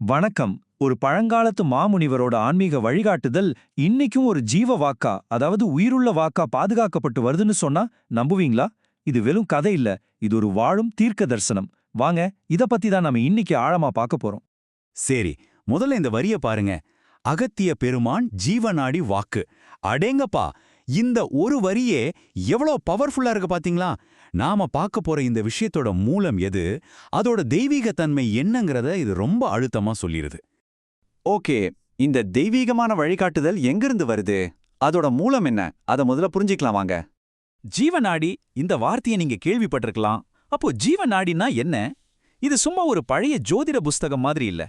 வணக்கம். ஒரு பழங்காலத்து மாமுனிவரோட ஆன்மீக வழிகாட்டுதல் இன்னைக்கும் ஒரு ஜீவ வாக்கா அதாவது உயிருள்ள வாக்கா பாதுகாக்கப்பட்டு வருதுன்னு சொன்னா நம்புவீங்களா? இது வெறும் கதை இல்ல. இது ஒரு வாழும் தீர்க்க தரிசனம் வாங்க இத பத்தி தான் நம்ம இன்னைக்கு ஆழமா பார்க்க போறோம். சரி முதல்ல இந்த வரிய பாருங்க. அகத்திய பெருமான் ஜீவநாடி வாக்கு. அடேங்கப்பா இந்த ஒரு வரியே எவ்வளோ பவர்ஃபுல்லா இருக்கு பாத்தீங்களா? நாம பார்க்க போற இந்த விஷயத்தோட மூலம் எது? அதோட தெய்வீக தன்மை என்னங்கிறத இது ரொம்ப அழுத்தமா சொல்லிருது. ஓகே இந்த தெய்வீகமான வழிகாட்டுதல் எங்கிருந்து வருது? அதோட மூலம் என்ன? அத முதல்ல புரிஞ்சிக்கலாம் வாங்க. ஜீவநாடி இந்த வார்த்தையை நீங்க கேள்விப்பட்டிருக்கலாம். அப்போ ஜீவநாடினா என்ன? இது சும்மா ஒரு பழைய ஜோதிட புஸ்தகம் மாதிரி இல்ல.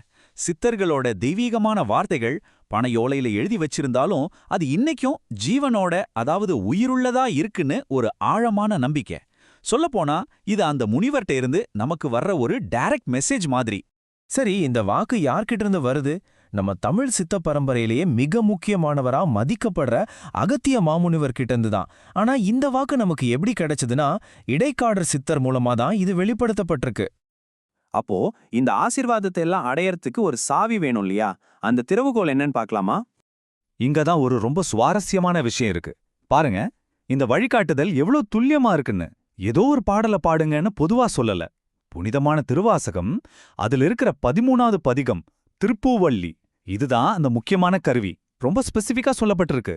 சித்தர்களோட தெய்வீகமான வார்த்தைகள் பனையோலையில எழுதி வச்சிருந்தாலும் அது இன்னைக்கும் ஜீவனோட அதாவது உயிருள்ளதா இருக்குன்னு ஒரு ஆழமான நம்பிக்கை. சொல்லப்போனா இது அந்த முனிவர்ட்ட இருந்து நமக்கு வர்ற ஒரு டைரக்ட் மெசேஜ் மாதிரி. சரி இந்த வாக்கு யார்கிட்ட இருந்து வருது? நம்ம தமிழ் சித்த பரம்பரையிலேயே மிக முக்கியமானவரா மதிக்கப்படுற அகத்திய மாமுனிவர்கிட்ட இருந்து தான். ஆனா இந்த வாக்கு நமக்கு எப்படி கிடைச்சதுன்னா இடைக்காடர் சித்தர் மூலமா தான் இது வெளிப்படுத்தப்பட்டிருக்கு. அப்போ இந்த ஆசீர்வாதத்தை எல்லாம் அடையறதுக்கு ஒரு சாவி வேணும் இல்லையா? அந்த திறவுகோல் என்னன்னு பார்க்கலாமா? இங்க தான் ஒரு ரொம்ப சுவாரஸ்யமான விஷயம் இருக்கு. பாருங்க இந்த வழிகாட்டுதல் எவ்வளோ துல்லியமா இருக்குன்னு. ஏதோ ஒரு பாடல பாடுங்கன்னு பொதுவா சொல்லல. புனிதமான திருவாசகம் அதுல இருக்கிற பதிமூணாவது பதிகம் திருப்பூவள்ளி. இதுதான் அந்த முக்கியமான கருவி. ரொம்ப ஸ்பெசிஃபிக்கா சொல்லப்பட்டிருக்கு.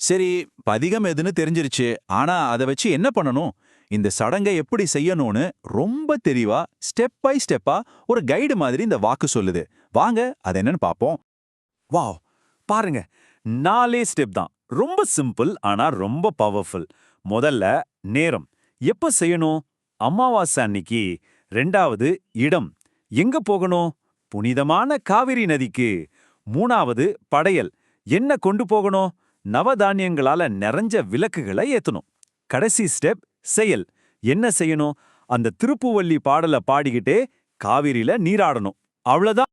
சரி பதிகம் எதுன்னு தெரிஞ்சிருச்சு. ஆனா அதை வச்சு என்ன பண்ணணும்? இந்த சடங்கை எப்படி செய்யணும்னு ரொம்ப தெளிவா ஸ்டெப் பை ஸ்டெப்பா ஒரு கைடு மாதிரி இந்த வாக்கு சொல்லுது. வாங்க அது என்னன்னு பாப்போம். வாவ்! பாருங்க நாலே ஸ்டெப் தான். ரொம்ப சிம்பிள் ஆனா ரொம்ப பவர்ஃபுல் முதல்ல நேரம். எப்ப செய்யணும்? அமாவாசை அன்னிக்கு. ரெண்டாவது இடம். எங்க போகணும்? புனிதமான காவிரி நதிக்கு. மூணாவது படையல். என்ன கொண்டு போகணும்? நவதானியங்களால நிறைஞ்ச விளக்குகளை ஏத்தணும். கடைசி ஸ்டெப் செயல். என்ன செய்யணும்? அந்த திருப்புவள்ளி பாடல பாடிக்கிட்டே காவிரியில நீராடணும். அவ்வளவுதான்.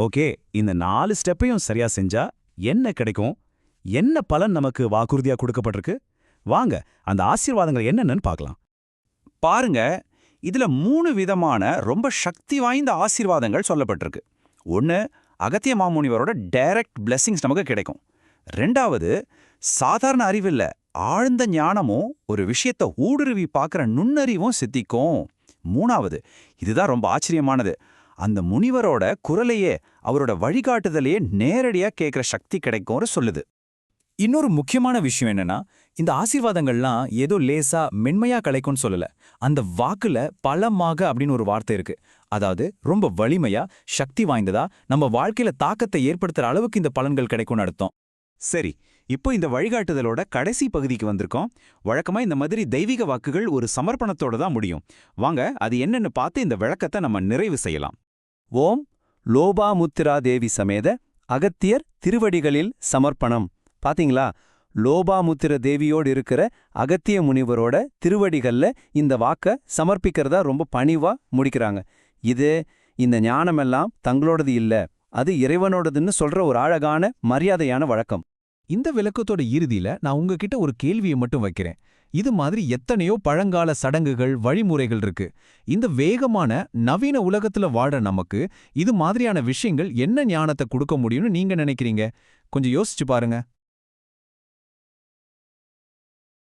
ஓகே இந்த நாலு ஸ்டெப்பையும் சரியா செஞ்சா என்ன கிடைக்கும்? என்ன பலன் நமக்கு வாக்குறுதியா கொடுக்கப்பட்டிருக்கு? வாங்க அந்த ஆசீர்வாதங்கள் என்னென்னு பார்க்கலாம். பாருங்க இதுல மூணு விதமான ரொம்ப சக்தி வாய்ந்த ஆசீர்வாதங்கள் சொல்லப்பட்டிருக்கு. ஒன்னு அகத்திய மாமுனிவரோட டைரக்ட் பிளெஸிங்ஸ் நமக்கு கிடைக்கும். ரெண்டாவது சாதாரண அறிவில்லை ஆழ்ந்த ஞானமும் ஒரு விஷயத்தை ஊடுருவி பார்க்குற நுண்ணறிவும் சித்திக்கும். மூணாவது இதுதான் ரொம்ப ஆச்சரியமானது. அந்த முனிவரோட குரலையே அவரோட வழிகாட்டுதலையே நேரடியா கேட்குற சக்தி கிடைக்கும்னு சொல்லுது. இன்னொரு முக்கியமான விஷயம் என்னன்னா இந்த ஆசீர்வாதங்கள்லாம் ஏதோ லேசா மென்மையா கிடைக்கும்னு சொல்லல. அந்த வாக்குல பலமாக அப்படின்னு ஒரு வார்த்தை இருக்கு. அதாவது ரொம்ப வலிமையா சக்தி வாய்ந்ததா நம்ம வாழ்க்கையில தாக்கத்தை ஏற்படுத்துற அளவுக்கு இந்த பலன்கள் கிடைக்கும்னு அர்த்தம். சரி இப்போ இந்த வழிகாட்டுதலோட கடைசி பகுதிக்கு வந்திருக்கோம். வழக்கமா இந்த மாதிரி தெய்வீக வாக்குகள் ஒரு சமர்ப்பணத்தோட தான் முடியும். வாங்க அது என்னன்னு பார்த்து இந்த விளக்கத்தை நம்ம நிறைவு செய்யலாம். ஓம் லோபாமுத்திரா தேவி சமேத அகத்தியர் திருவடிகளில் சமர்ப்பணம். பாத்தீங்களா? லோபாமுத்திர தேவியோடு இருக்கிற அகத்திய முனிவரோட திருவடிகள்ல இந்த வாக்க சமர்ப்பிக்கிறதா ரொம்ப பணிவா முடிக்கிறாங்க. இது இந்த ஞானமெல்லாம் தங்களோடது இல்ல. அது இறைவனோடதுன்னு சொல்ற ஒரு அழகான மரியாதையான வழக்கம். இந்த விளக்கத்தோட இறுதியில நான் உங்ககிட்ட ஒரு கேள்வியை மட்டும் வைக்கிறேன். இது மாதிரி எத்தனையோ பழங்கால சடங்குகள் வழிமுறைகள் இருக்கு. இந்த வேகமான நவீன உலகத்துல வாழ நமக்கு இது மாதிரியான விஷயங்கள் என்ன ஞானத்தை கொடுக்க முடியும்னு நீங்க நினைக்கிறீங்க? கொஞ்சம் யோசிச்சு பாருங்க.